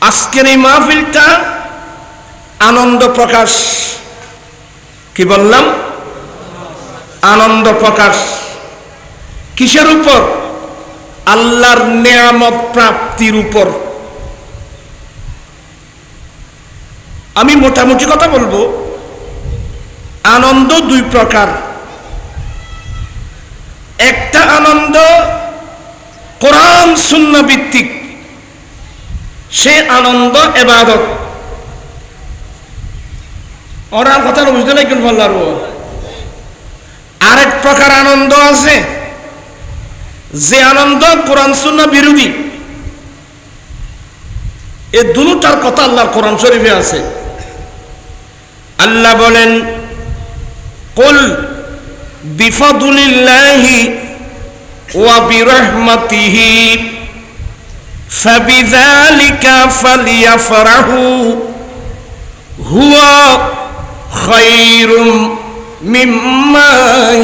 আজকের এই মাহফিলটা আনন্দ প্রকাশ। কি বললাম? আনন্দ প্রকাশ। কিসের উপর? আল্লাহর নিয়ামত প্রাপ্তির উপর। আমি মোটামুটি কথা বলব। আনন্দ দুই প্রকার। একটা আনন্দ কোরআন শূন্য ভিত্তিক। সে আনন্দ, এবাদত। ওরা কথা বুঝতে নাই লাগবেন বললার আরেক প্রকার আনন্দ আছে। যে আনন্দ কোরআন শূন্য বিরোধী। এ দুটার কথা আল্লাহর কোরআন শরীফে আছে। আল্লাহ বলেন, কুল বিফদুলিল্লাহি ওয়া বিরহমাতিহি। ফাবিযালিকা ফালিয়াফরাহু হুয়া খায়রুম মিম্মা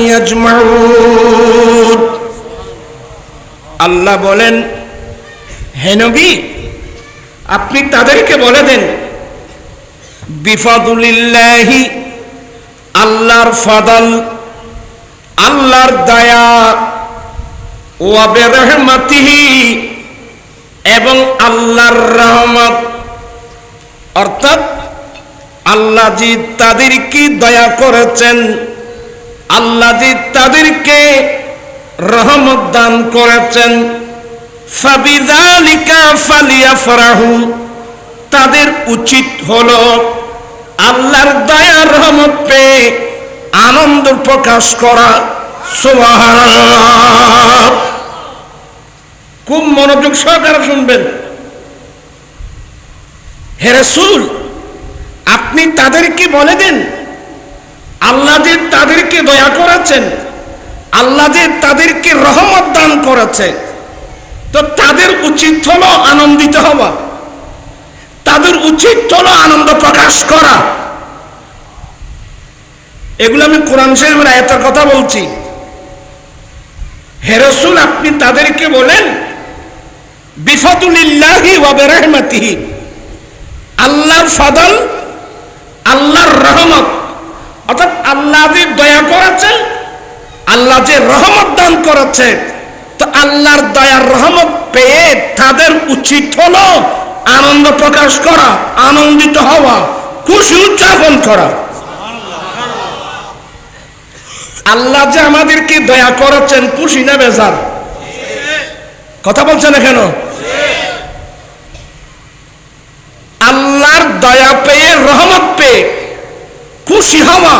ইয়াজমাউন আল্লাহ বলেন, হে নবী, আপনি তাদেরকে বলে দেন, বিফাদুলিল্লাহি, আল্লাহর ফাদল, আল্লাহর দয়া ওয়াবে রহমাতিহি এবং আল্লাহর রহমত। অর্থাৎ আল্লাহ জি তাদেরকে দয়া করেছেন? আল্লাহ জি তাদেরকে রহমত দান করেছেন। ফাবিজালিকা ফালিয়া ফরাহু তাদের উচিত হলো আল্লাহর দয়া রহমত পেয়ে আনন্দ প্রকাশ করা। সুবহানাল্লাহ। খুব মনোযোগ সহকারে শুনবেন। হে রাসূল, আপনি তাদেরকে বলে দেন, আল্লাহ যে তাদেরকে দয়া করেছেন, আল্লাহ যে তাদেরকে রহমত দান করেছে, তো তাদের উচিত হলো আনন্দিত হওয়া। তাদের উচিত হলো আনন্দ প্রকাশ করা। এগুলো আমি কোরআন শরীফের আয়াতের কথা বলছি। হেরসুল আপনি তাদেরকে বলেন বিফাতুলিল্লাহি ওয়া বিরহমাতিহি। আল্লাহর ফদল, আল্লাহর রহমত। অর্থাৎ আল্লাহ যে দয়া করেছেন আল্লাহ যে রহমত দান করেছে, তো আল্লাহর দয়ার রহমত পেয়ে তাদের উচিত হলো আনন্দ প্রকাশ করা, আনন্দিত হওয়া, খুশি উদযাপন করা। আল্লাহ যে আমাদেরকে দয়া করেছেন, খুশি না বেজার। কথা বলছেন কেন? আল্লাহর দয়া পেয়ে, রহমত পেয়ে খুশি হওয়া,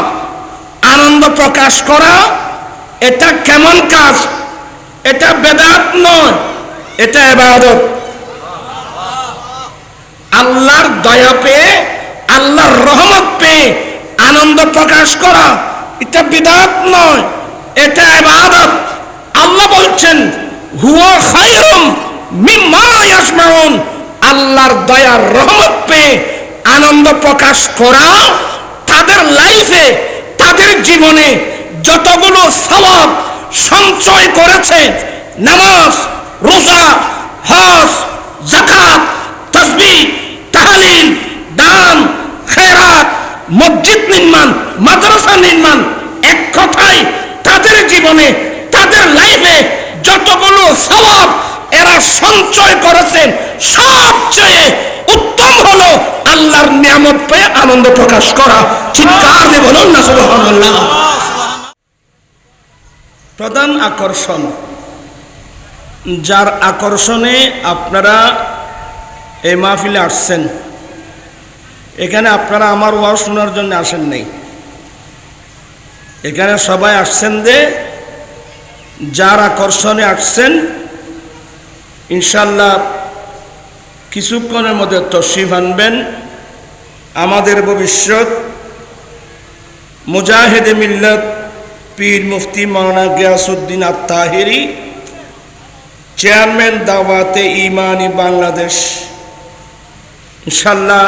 আনন্দ প্রকাশ করা, এটা কেমন কাজ? এটা বেদাত নয়, এটা এবাদত আল্লাহর দয়া পেয়ে, আল্লাহর রহমত পেয়ে আনন্দ প্রকাশ করা, এটা বিদাত নয়, এটা এবাদত আল্লাহ বলছেন, হুয়া খায়রুম মিম্মা ইয়াসমাউন। আল্লাহর দয়ার রহমত পেয়ে আনন্দ প্রকাশ করা, তাদের লাইফে তাদের জীবনে যতগুলো সওয়াব সঞ্চয় করেছে, নামাজ, রোজা, হজ জাকাত তসবিহ, তাহলিল, দান, খেরাত, মসজিদ নির্মাণ, মাদ্রাসা নির্মাণ, এক কথায় তাদের জীবনে, তাদের লাইফে যতগুলো সওয়াব এরা সঞ্চয় করেছেন। সবচেয়ে উত্তম হলো আল্লাহর নিয়ামত পেয়ে আনন্দ প্রকাশ করা। চিৎকার দিয়ে বলুন না, সুবহানাল্লাহ। প্রধান আকর্ষণ। যার আকর্ষণে আপনারা এই মাহফিলে আসছেন। এখানে আপনারা আমার ওয়াজ শোনার জন্য আসেন নাই। এখানে সবাই আসছেন যে, যার আকর্ষণে আসছেন ইনশাল্লাহ কিছুক্ষণের মধ্যে তশিফ আনবেন। আমাদের ভবিষ্যৎ, মুজাহিদে মিল্লত, পীর মুফতি মৌলানা গিয়াসুদ্দিন আত্মাহিরি চেয়ারম্যান দাওয়াতে ইমানি বাংলাদেশ। ইনশাল্লাহ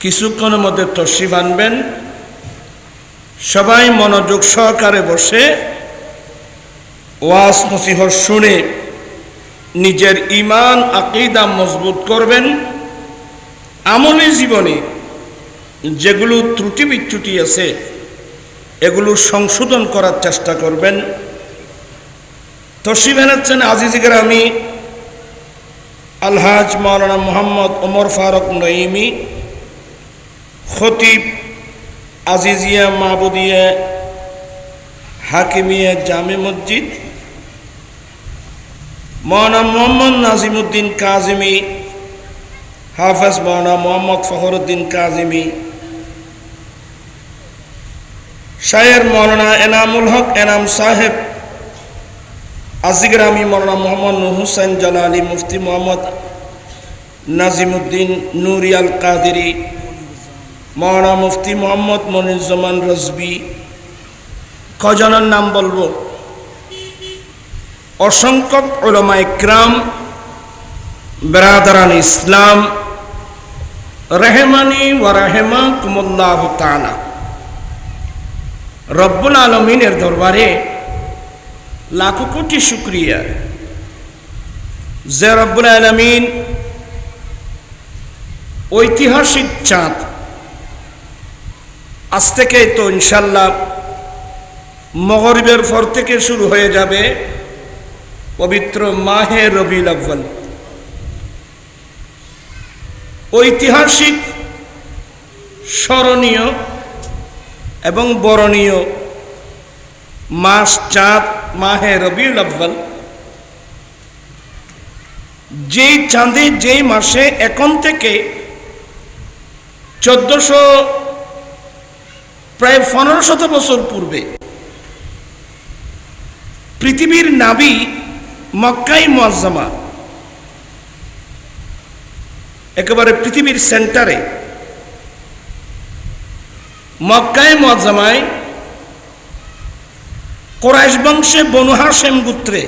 কিছুক্ষণের মধ্যে তশিফ আনবেন। সবাই মনোযোগ সহকারে বসে ওয়াজ নসিহত শুনে নিজের ইমান আকিদা মজবুত করবেন। আমলি জীবনে যেগুলো ত্রুটি বিচ্যুটি আছে, এগুলো সংশোধন করার চেষ্টা করবেন। তসিব এনেছেন আজিজিগের আমি আলহাজ মৌলানা মোহাম্মদ ওমর ফারুক নঈমি, খতিব আজিজিয়া মাহবুদিয়া হাকিমিয়া জামে মসজিদ মৌলানা মোহাম্মদ নাজিমুদ্দিন কাজিমি। হাফেজ মৌলানা মোহাম্মদ ফখরুদ্দিন কাজিমি। শায়ের মৌলানা এনামুল হক এনাম সাহেব। আজিগ্রামি মৌলানা মোহাম্মদ নুর হুসেন জালালি মুফতি মোহাম্মদ নাজিমুদ্দিন নুরিয়াল কাদেরি। মৌলানা মুফতি মোহাম্মদ মনিরুজ্জামান রজবি। কজনের নাম বলব? অসংখ্য ওলমা ইকরাম বেরাদারান ইসলাম, রেহমানি ওয়া রেহমা কুমুল্লাহ তালা রব্বুল আলমিনের দরবারে লাখো কোটি শুক্রিয়া। যে রব্বুল আলমিন ঐতিহাসিক চাঁদ আজ থেকে তো ইনশাল্লাহ মগরিবের পর থেকে শুরু হয়ে যাবে। পবিত্র মাহে রবিউল আব্বাল ঐতিহাসিক, স্মরণীয় এবং বরণীয় মাস চাঁদ মাহে রবিউল আব্বাল যেই চাঁদে যেই মাসে এখন থেকে চোদ্দশো, প্রায় পনেরো শত বছর পূর্বে পৃথিবীর নাবি মক্কাই মোয়াজ্জামা একেবারে পৃথিবীর সেন্টারে। মক্কায় মোয়াজ্জামায় কোরাইশ বংশে বনু হাসেম গুত্রে,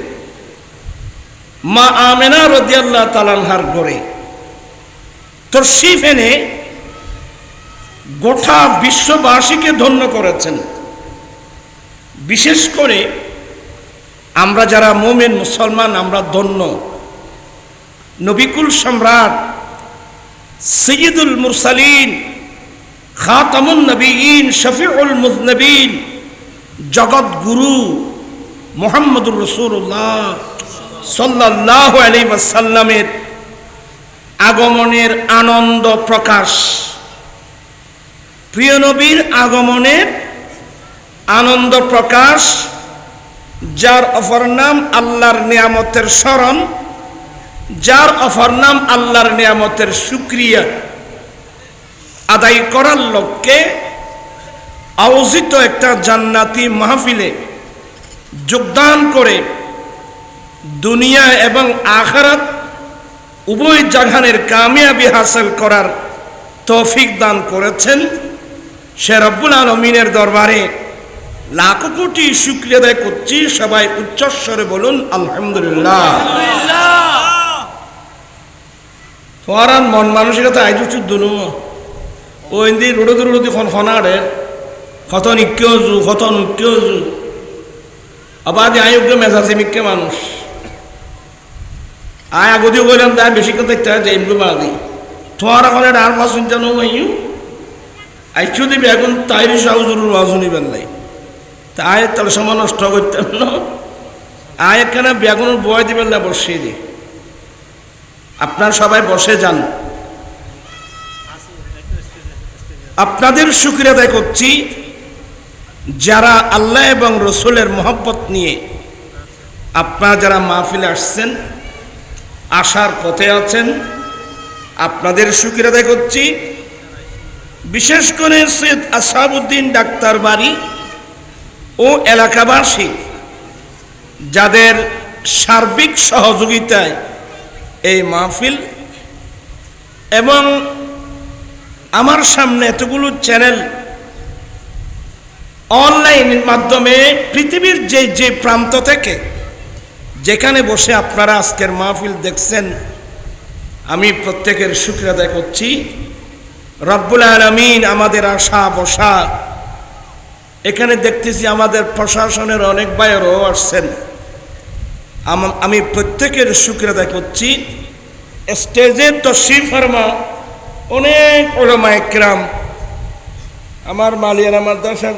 মা আমেনা রদিয়াল্লাহ তালানহার গড়ে তোর শিফ এনে গোটা বিশ্ববাসীকে ধন্য করেছেন। বিশেষ করে আমরা যারা মোমেন, মুসলমান, আমরা ধন্য। নবিকুল সম্রাট সৈয়দুল মুরসালিন, খাতামুন নবীন শফিউল মুজনবীন জগৎ গুরু মোহাম্মদুর রসুল্লাহ সাল্লাহ আলী সাল্লামের আগমনের আনন্দ প্রকাশ। প্রিয় নবীর আগমনের আনন্দ প্রকাশ যার অপর নাম আল্লাহর নিয়ামতের স্মরণ, যার অপর নাম আল্লাহর নিয়ামতের সুক্রিয়া আদায় করার লক্ষ্যে আয়োজিত একটা জান্নাতি মাহফিলে যোগদান করে দুনিয়া এবং আখারাত উভয় জাহানের কামিয়াবি হাসিল করার তৌফিক দান করেছেন সে রব্বুল আলমিনের দরবারে। লাখো কোটি শুক্রিয়া আদায় করছি। সবাই উচ্চস্বরে বলুন, আলহামদুলিল্লাহ। তোমার আর মন মানসিকতা আইজ উচিত দুনু ও ইন্দি রোডে রোডে খন খনাড়ে কত নিক্কেও জু কত নিক্কেও জু। আবার যে আয়োগ্য মেজাজে মিক্কে মানুষ। আয় আগদিও কইলাম, তাই বেশি কথা দেখতে হয় এমনি বাদি তোমার এখন আর মাস শুনতে নো আইউ আইছু দিবি, এখন তাইরি সাহুজুর ওয়াজুনি বেল্লাই। তা আয় তাহলে সময় নষ্ট করতাম না। আয় একখানে বেগুনের বয় দিবেন না বসিয়ে দি আপনার সবাই বসে যান। আপনাদের শুক্রিয়া আদায় করছি। যারা আল্লাহ এবং রসুলের মহব্বত নিয়ে আপনারা যারা মাহফিলে আসছেন, আসার পথে আছেন, আপনাদের শুক্রিয়া আদায় করছি। বিশেষ করে সৈয়দ আসাবুদ্দিন ডাক্তার বাড়ি ও এলাকাবাসী যাদের সার্বিক সহযোগিতায় এই মাহফিল এবং আমার সামনে এতগুলো চ্যানেল অনলাইনের মাধ্যমে পৃথিবীর যে যে প্রান্ত থেকে যেখানে বসে আপনারা আজকের মাহফিল দেখছেন, আমি প্রত্যেকের শুক্রিয়া করছি। রব্বুল আলমিন আমাদের আশা বসা এখানে দেখতেছি আমাদের প্রশাসনের অনেক বাইরও আসছেন। আম- প্রত্যেকের শুক্র আদায় করছি। স্টেজে তশরিফ ফরমা অনেক ওলামা একরাম আমার মালিয়ানা মাদ্রাসার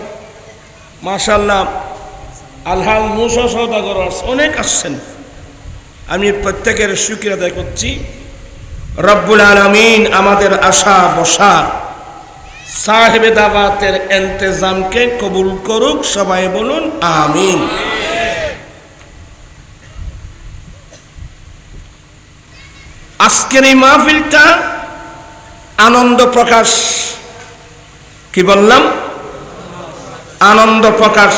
মাশাল্লাহ আলহাল মুসা সৌদাগর অনেক আসছেন। আমি প্রত্যেকের শুক্র আদায় করছি। রব্বুল আলমিন আমাদের আশা, বসা সাহেবে দাবাতের এন্তেজামকে কবুল করুক, সবাই বলুন, আমিন। আজকের এই মাহফিলটা আনন্দ প্রকাশ, কি বললাম? আনন্দ প্রকাশ।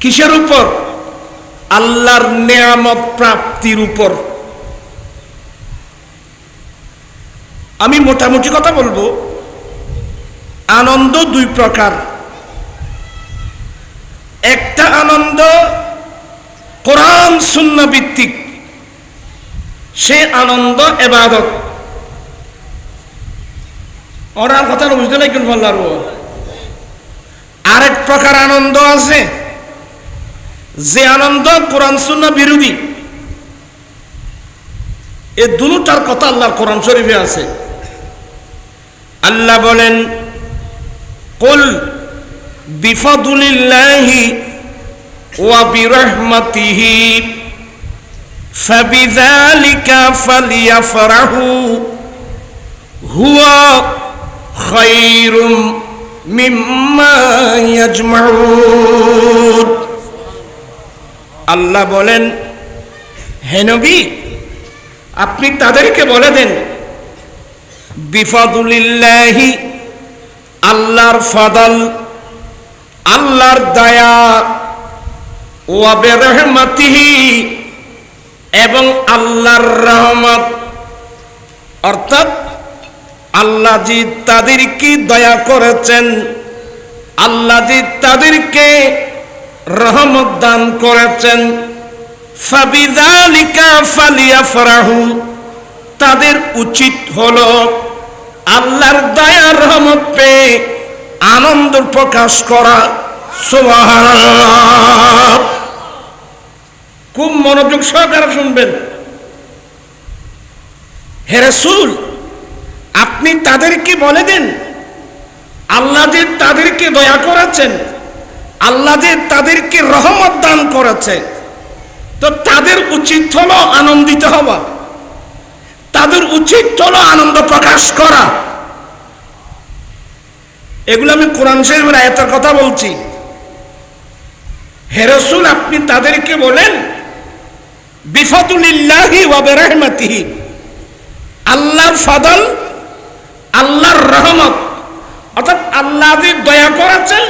কিসের উপর? আল্লাহর নেয়ামত প্রাপ্তির উপর। আমি মোটামুটি কথা বলব আনন্দ দুই প্রকার। একটা আনন্দ কোরআন শূন্য ভিত্তিক, সে আনন্দ এবাদত। ওরার কথা বুঝতে লাগবেন বললার আরেক প্রকার আনন্দ আছে, যে আনন্দ কোরআন শূন্য বিরোধী। এ দুটার কথা আল্লাহর কোরআন শরীফে আছে। আল্লাহ বলেন কুল বিফাদুলিল্লাহি ওয়া বিরহমাতিহি ফাবিযালিকা ফালিয়াফরাহু হুয়া খায়রুম মিম্মা ইয়াজমাউন আল্লাহ বলেন, হে নবী, আপনি তাদেরকে বলে দেন, বিফাদুলিল্লাহি আল্লাহর ফাদল, আল্লাহর দয়া ওয়াবে রহমতিহি এবং আল্লাহর রহমত। অর্থাৎ আল্লাহ জি তাদেরকে দয়া করেছেন, আল্লাহ জি তাদেরকে রহমত দান করেছেন। ফাবিজালিকা ফালিয়া ফরাহু তাদের উচিত হলো আল্লাহর দয়ার রহমত পেয়ে আনন্দ প্রকাশ করা। খুব মনোযোগ সহকারে শুনবেন। হে রাসূল, আপনি তাদেরকে বলে দেন, আল্লাহ যে তাদেরকে দয়া করেছেন, আল্লাহ যে তাদেরকে রহমত দান করেছে, তো তাদের উচিত হলো আনন্দিত হওয়া। তাদের উচিত হলো আনন্দ প্রকাশ করা। এগুলো আমি কোরআন শরীফের আয়াতের কথা বলছি। হেরসুল আপনি তাদেরকে বলেন বিরহমাতিহি। আল্লাহর ফদল, আল্লাহর রহমত। অর্থাৎ আল্লাহ যে দয়া করেছেন,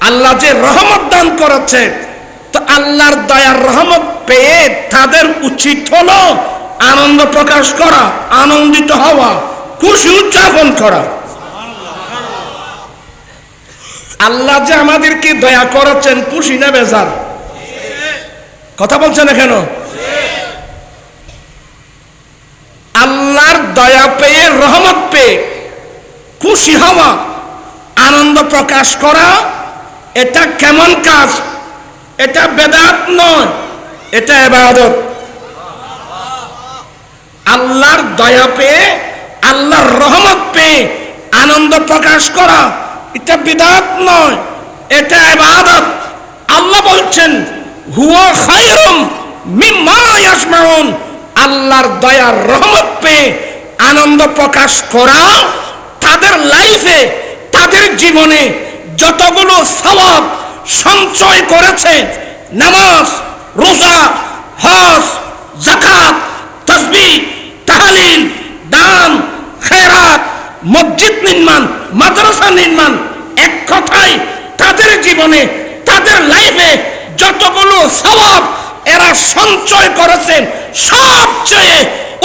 আল্লাহ যে রহমত দান করেছে তো আল্লাহর দয়ার রহমত পেয়ে তাদের উচিত হলো আনন্দ প্রকাশ করা, আনন্দিত হওয়া, খুশি উদযাপন করা। আল্লাহ যে আমাদেরকে দয়া করেছেন, খুশি না বেজার? কথা বলছেন না কেন আল্লাহর দয়া পেয়ে, রহমত পেয়ে, খুশি হওয়া, আনন্দ প্রকাশ করা, এটা কেমন কাজ? এটা বেদাত নয়, এটা এবাদত। আল্লাহর দয়া পেয়ে, আল্লাহর রহমত পেয়ে আনন্দ প্রকাশ করা, এটা বিদাত নয়, এটা এবাদত আল্লাহ বলছেন, হুয়া খায়রুম মিম্মা ইয়াসমাউন আল্লাহর দয়ার রহমত পেয়ে আনন্দ প্রকাশ করা, তাদের লাইফে, তাদের জীবনে যতগুলো সওয়াব সঞ্চয় করেছে, নামাজ, রোজা, হজ জাকাত তসবিহ তাহলিল দান খেরাত, মসজিদ নির্মাণ, মাদ্রাসা নির্মাণ, এক কথায় তাদের জীবনে, তাদের লাইফে যতগুলো স্বভাব এরা সঞ্চয় করেছেন সবচেয়ে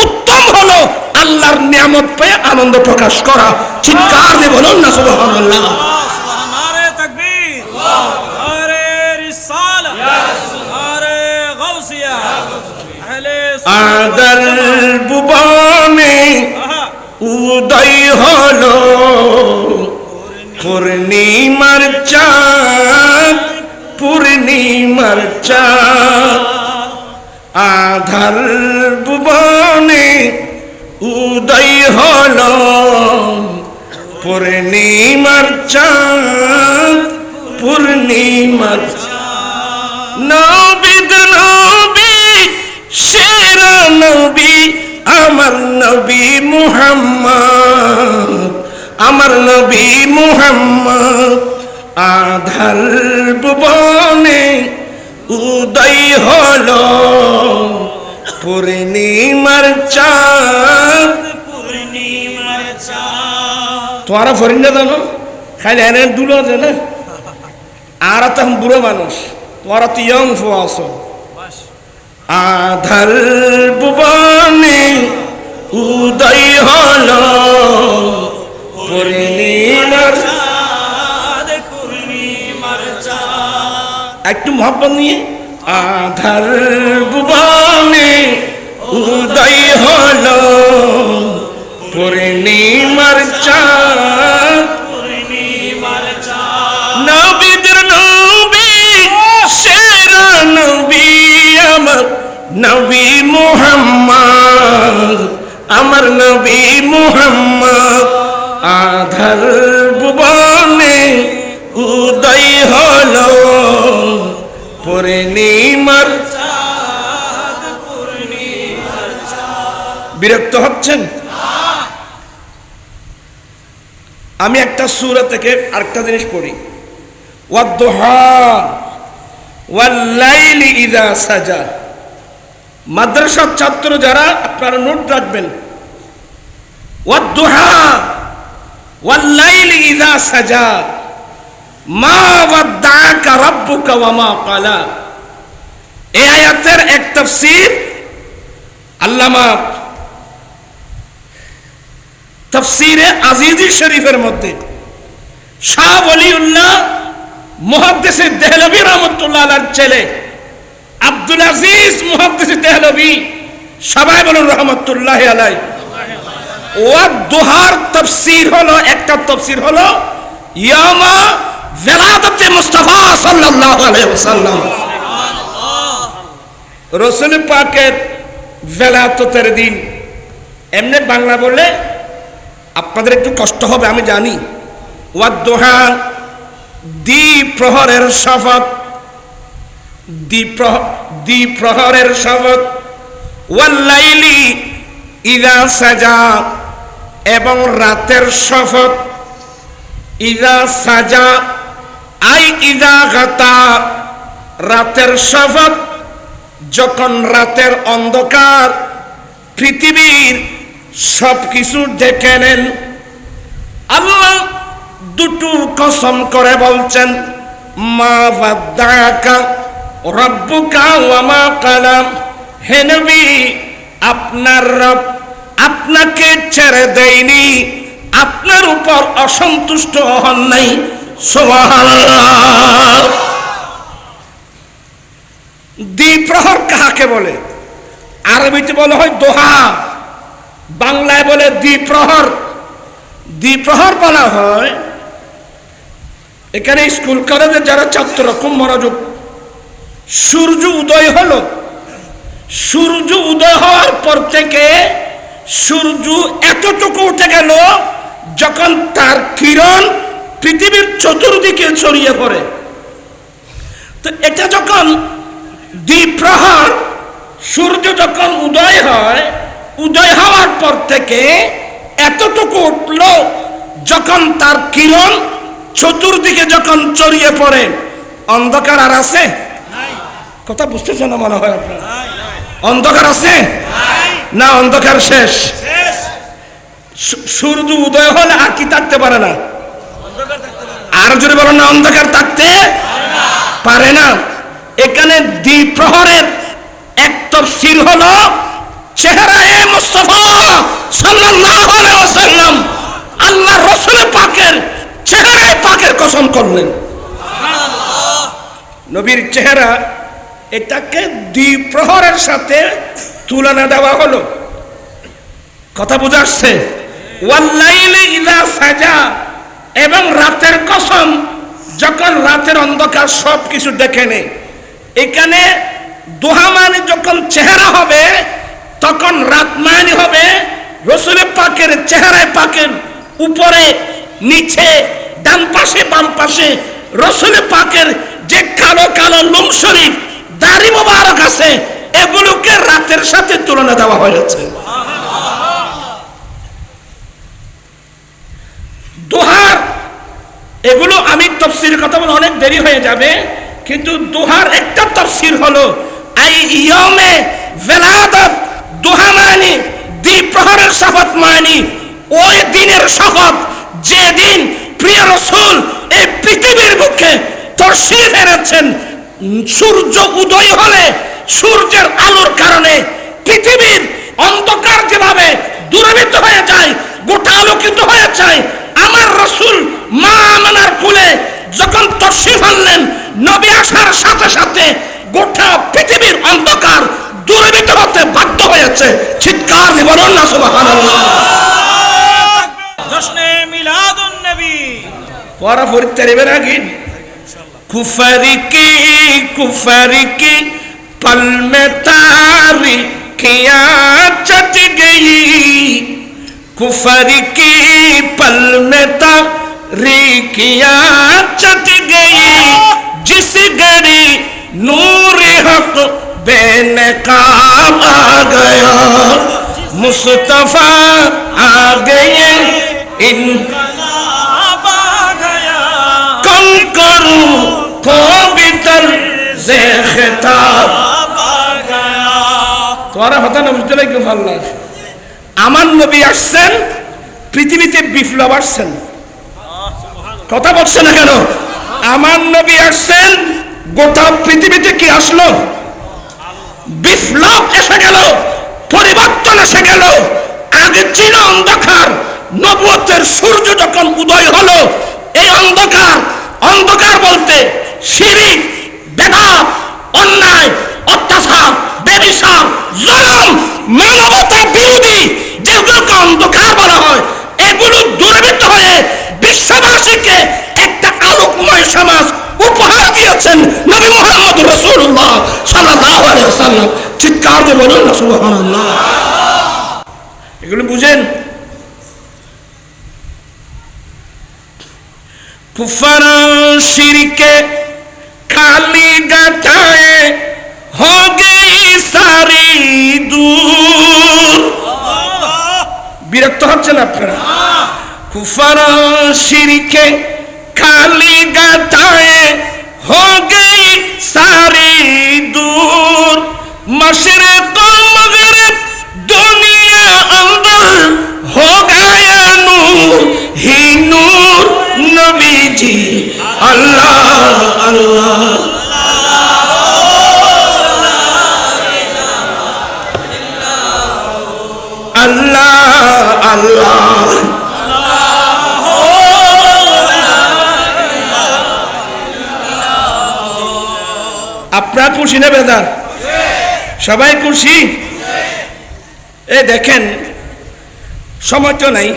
উত্তম হলো আল্লাহর নিয়ামত পেয়ে আনন্দ প্রকাশ করা। চিৎকার দিয়ে বলুন না, সুবহানাল্লাহ। আদর ভুবনে উদয় হলো। পূর্ণিমার চাঁদ পূর্ণিমার চাঁদ আধার ভুবনে উদয় হলো। পূর্ণিমার চাঁদ পূর্ণিমার চাঁদ নবিদ না সেরা নবী, আমার নবী মুহাম্মদ, আমার নবী মুহাম্মদ, আধার ভুবনে উদয় হল, পূর্ণিমার চাঁদ। পূর্ণিমার চাঁদ তোমারা ফরিন না জানো? খালি এনে দুলো আছে আর তো বুড়ো মানুষ। তোমরা তো ইয়ং ফো আছো বাস আধার ভুবনে উদয় হল। পূর্ণিমার একটু মহব্বত নিয়ে। আধার ভুবনে উদয় হল। পূর্ণিমার নবী মুহাম্মদ, আমার নবী মুহাম্মদ, আধার ভুবনে উদয় হল পূর্ণিমার বিরক্ত হচ্ছেন? আমি একটা সুরা থেকে আরেকটা জিনিস পড়ি। ওয়াদ্দোহা, ওয়াল্লাইলি ইদা সাজা। মাদ্রাসার ছাত্র যারা, আপনারা নোট রাখবেন। সাজা। মা ক্বালা। এই আয়াতের এক তাফসীর আল্লামা তফসিরে আজিজি শরীফের মধ্যে। শাহ ওলিউল্লাহ মুহাদ্দিসে দেহলভী রহমতুল্লাহ ছেলে আব্দুল আজিজ মুহাদ্দিসে দেহলভী সবাই বলুন রহমতুল্লাহ আলাই। ওয়ার দোহার তফসির হলো, একটা তফসির হলো ইয়ামা ভেলাদতে মুস্তাফা সাল্লাল্লাহু আলাইহি ওয়াসাল্লাম। রসুল পাকের ভেলাততের দিন, এমনি বাংলা বললে আপনাদের একটু কষ্ট হবে, আমি জানি। ওয়াদ্দোহা দ্বীপ প্রহরের শপথ দ্বীপ প্রহরের শপথ। ওয়াল্লাইলি ইদা সাজা এবং রাতের শপথ। ইদা সাজা আই ইদা গাতা। রাতের শপথ যখন রাতের অন্ধকার, পৃথিবীর সব কিছু দেখে নেন। আল্লাহ দুটো কসম করে বলছেন, মা বাদ্দাকা রব্বুকা ওয়া মা কালাম। হে আপনার রব আপনাকে ছেড়ে দেয়নি। আপনার উপর অসন্তুষ্ট হন নাই। দ্বিপ্রহর কাহাকে বলে? আরবিতে বলা হয় দোহা। বাংলায় বলে দ্বিপ্রহর। দ্বিপ্রহর বলা হয়, এখানে স্কুল কলেজে যারা ছাত্র খুব সূর্য উদয় হল। সূর্য উদয় হওয়ার পর থেকে সূর্য এতটুকু উঠে গেল যখন তার কিরণ পৃথিবীর চতুর্দিকে ছড়িয়ে পড়ে। তো এটা যখন দ্বিপ্রহর, সূর্য যখন উদয় হয়, উদয় হওয়ার পর থেকে এতটুকু উঠল যখন তার কিরণ চতুর্দিকে যখন ছড়িয়ে পড়ে। অন্ধকার আর আছে? কথা বুঝতেছে না মনে হয় অন্ধকার আছে? না, অন্ধকার শেষ। সূর্য উদয় হলে আর কি থাকতে পারে না। আর যদি বলেন না, অন্ধকার থাকতে পারে না। এখানে দ্বিপ্রহরের এক তফসির হলো চেহারায় মুস্তফা সাল্লাল্লাহু আলাইহি ওয়াসাল্লাম। আল্লাহ রাসূল পাকের চেহারায় পাকের কসম করলেন। নবীর চেহারা এটাকে দুই দ্বিপ্রহরের সাথে তুলনা দেওয়া হলো। কথা ওয়াল্লাইলি ইলা সাজা, এবং রাতের কসম, যখন রাতের অন্ধকার সব কিছু দেখে নেই এখানে দোহা মানে যখন চেহারা হবে, তখন রাত মানে হবে। রসুল পাকের চেহারায় পাকের উপরে, নিচে, ডান পাশে, বাম পাশে, রসুল পাকের যে কালো কালো লোম শরীর দাড়ি মোবারক আছে, এগুলোকে রাতের সাথে তুলনা দেওয়া হয়েছে। দোহার, এগুলো আমি তফসির কথা বলে অনেক দেরি হয়ে যাবে, কিন্তু দোহার একটা তফসির হলো, আই ইয়মে ভেলাদত দোহা মানি, দ্বিপ্রহরের শপথ মানি, ওই দিনের শপথ, যেদিন প্রিয় রসুল এই পৃথিবীর বুকে তশরিফ এনেছেন সূর্য উদয় হলে সূর্যের আলোর কারণে পৃথিবীর অন্ধকার যেভাবে দূরীভূত হয়ে যায় গোটা আলোকিত হয়ে যায় আমার রসুল মা আমানার কুলে যখন তশরিফ আনলেন নবী আসার সাথে সাথে গোটা পৃথিবীর অন্ধকার দূরীভূত হতে বাধ্য হয়েছে। চিৎকার বলুন না সুবহানাল্লাহ। জশ্নে মিলাদুন নবী। পরা ফরিত্তারিবেন আগিন कुफर की कुफर की पल में तारिकिया चट गई। कुफर की पल में तारी किया चट गई। जिस घड़ी नूर हक बेन का आ गया, मुस्तफ़ा आ गए इन কেউ ভালো লাগে? আমার নবী আসছেন, পৃথিবীতে বিপ্লব আসছেন। কথা বলছে না কেন? আমার নবী আসছেন, গোটা পৃথিবীতে কি আসলো? বিপ্লব এসে গেল, পরিবর্তন এসে গেল। আগে ছিল অন্ধকার, নবুয়তের সূর্য যখন উদয় হলো, এই অন্ধকার অন্ধকার বলতে শিরিক বেদা অন্যায়, অত্যাচার ব্যবিচার জুলুম মানবতা বিরোধী যেগুলোকে অন্ধকার বলা হয়, এগুলো দূরীভূত হয়ে বিশ্ববাসীকে একটা আলোকময় সমাজ উপহার দিয়েছেন নবী মোহাম্মদ রসুল্লাহ সাল্লাহ সাল্লাম চিৎকার দিয়ে বলুন না সুবাহ এগুলো বুঝেন? কুফারান শিরিকে কালি গাথায় হোগে সারি দূর বিরক্ত হচ্ছেন আপনারা? কুফার শিরিকে কালি গাথায় হোগে সারি দূর। মশরে তো মগরে দুনিয়া অন্দর হোগায় নূর, হি নূর নবী। আল্লাহ আল্লাহ আল্লাহ। আল্লাহ আপনার খুশি না বেদার? সবাই খুশি? এ দেখেন, সময় তো নাই।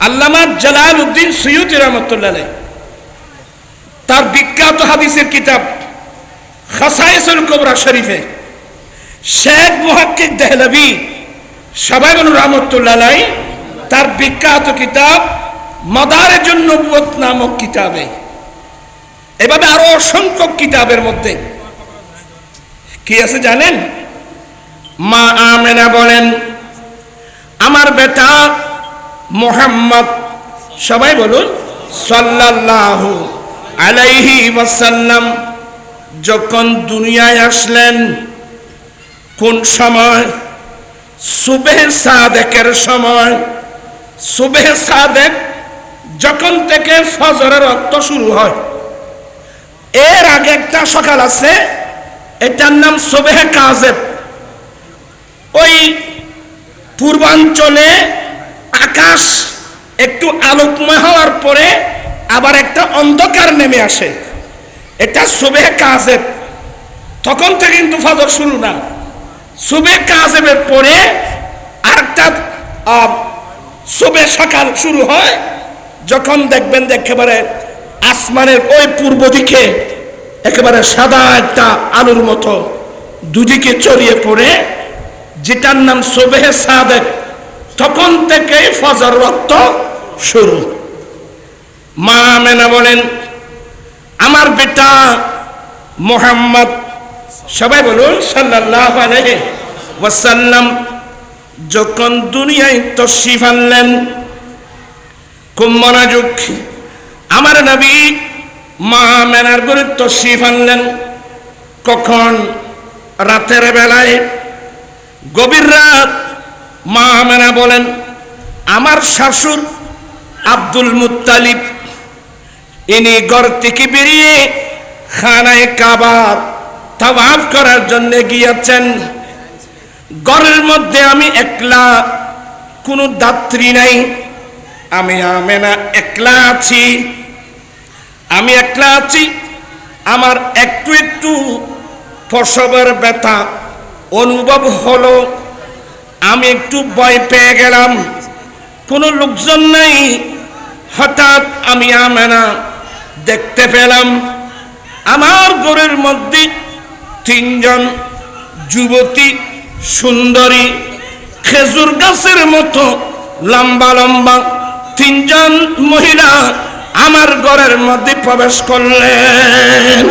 আল্লামা জালাল উদ্দিন সৈয়দ রহমতুল্লাহ তার বিখ্যাত হাদিসের কিতাব খাসাইসুল কোবরা শরীফে। শেখ মুহাক্কিক দেহলভি সবাই বলুন রহমতুল্লাহ তার বিখ্যাত কিতাব মদারের জন্য নামক কিতাবে। এভাবে আরও অসংখ্য কিতাবের মধ্যে। কি আছে জানেন? মা আমেনা বলেন, আমার বেটা মোহাম্মদ, সবাই বলুন, সাল্লাল্লাহু আলাইহি ওয়াসাল্লাম যখন দুনিয়ায় আসলেন, কোন সময়? সুবেহ সাদেকের সময়। সুবেহ সাদেক যখন থেকে ফজরের রক্ত শুরু হয়। এর আগে একটা সকাল আছে, এটার নাম সুবেহ কাজেব। ওই পূর্বাঞ্চলে আকাশ একটু আলোকময় হওয়ার পরে আবার একটা অন্ধকার নেমে আসে। এটা সুবেহ কাজেব। তখন থেকে কিন্তু ফজর শুরু না। সুবে কাজেবের পরে আরেকটা সুবে সকাল শুরু হয়। যখন দেখবেন একেবারে আসমানের ওই পূর্ব দিকে একেবারে সাদা একটা আলুর মতো দুদিকে ছড়িয়ে পড়ে, যেটার নাম সোবেহ সাদেক। তখন থেকেই ফজর রক্ত শুরু। মা মেনা বলেন, আমার বেটা মোহাম্মদ সবাই বলুন আলাইহি ওয়াসাল্লাম যখন দুনিয়ায় তশরিফ আনলেন খুব মনোযোগ আমার নবী মা মেনার করে তশরিফ আনলেন। কখন? রাতের বেলায়। গভীর রাত মা মেনা বলেন, আমার শাশুর আব্দুল মুত্তালিব ইনি ঘর থেকে বেরিয়ে খানায় কাবার তাওয়াফ করার জন্য গিয়েছেন। ঘরের মধ্যে আমি একলা, কোনো দাত্রী নাই। আমি আমেনা একলা আছি। আমি একলা আছি, আমার একটু একটু প্রসবের ব্যথা অনুভব হলো। আমি একটু ভয় পেয়ে গেলাম। কোনো লোকজন নাই। হঠাৎ আমি আমেনা দেখতে পেলাম আমার ঘরের মধ্যে তিনজন যুবতী, সুন্দরী, খেজুর গাছের মতো লম্বা লম্বা তিনজন মহিলা আমার ঘরের মধ্যে প্রবেশ করলেন।